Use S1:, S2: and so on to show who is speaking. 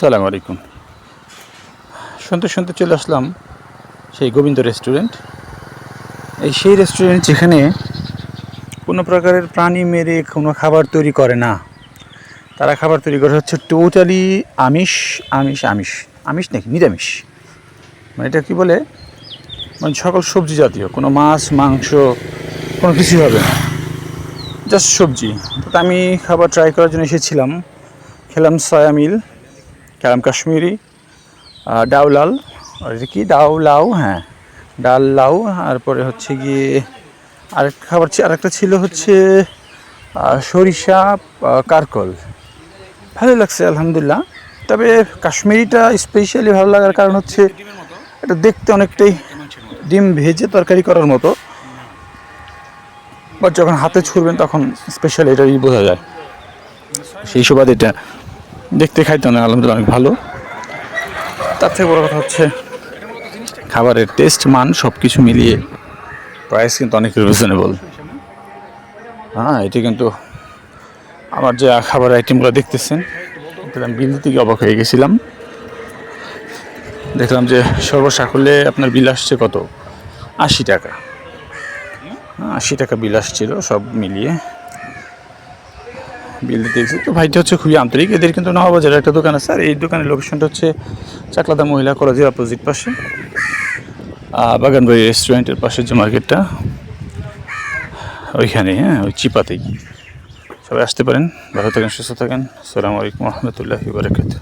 S1: সালাম আলাইকুম। শুনতে শুনতে চলে আসলাম সেই গোবিন্দ রেস্টুরেন্ট। এই সেই রেস্টুরেন্ট যেখানে কোনো প্রকারের প্রাণী মেরে কোনো খাবার তৈরি করে না। তারা খাবার তৈরি করে হচ্ছে টোটালি আমিষ আমিষ আমিষ। আমিষ নাকি? নিরামিষ। মানে এটা কী বলে? মানে সকল সবজি জাতীয়। কোনো মাছ, মাংস, কোনো কিছুই হবে না। জাস্ট সবজি। তো আমি খাবার ট্রাই করার জন্য এসেছিলাম। খেলাম সয়া মিল খেলাম কাশ্মীরি ডাউ লাল কি? ডাউ লাউ হ্যাঁ। ডাল লাউ, তারপরে হচ্ছে গিয়ে আরেক খাবার আরেকটা ছিল হচ্ছে সরিষা কারকল। ভালো লাগছে, আলহামদুলিল্লাহ। তবে কাশ্মীরিটা স্পেশালি ভালো লাগার কারণ হচ্ছে, এটা দেখতে অনেকটাই ডিম ভেজে তরকারি করার মতো। বাট যখন হাতে ছুঁড়বেন তখন স্পেশালি এটাই বোঝা যায়। সেই সুবাদ এটা দেখতে খাইতে অনেক আলহামদুলিল্লাহ অনেক ভালো। তার থেকে বড় কথা হচ্ছে খাবারের টেস্ট মান সব কিছু মিলিয়ে প্রাইস কিন্তু অনেক রিজনেবল হ্যাঁ এটি কিন্তু আমার যে খাবার আইটেমগুলো দেখতেছেন আমি বিল দিতে গিয়ে অবাক হয়ে গেছিলাম। দেখলাম যে সর্বসাকুল্যে আপনার বিল আসছে কত? আশি টাকা। হ্যাঁ, আশি টাকা বিল আসছিল সব মিলিয়ে। বিল দিতে গেছি তো ভাইটা হচ্ছে খুবই আন্তরিক। এদের কিন্তু নবাবাজারের একটা দোকান আছে। আর এই দোকানের লোকেশনটা হচ্ছে চাকলাদা মহিলা কলেজের অপোজিট পাশে। বাগান বাগানবাড়ি রেস্টুরেন্টের পাশের যে মার্কেটটা ওইখানে হ্যাঁ ওই চিপাতেই। সবাই আসতে পারেন, ভালো থাকেন, সুস্থ থাকেন। আসসালামু আলাইকুম রহমতুল্লাহি বারাকাতুহ।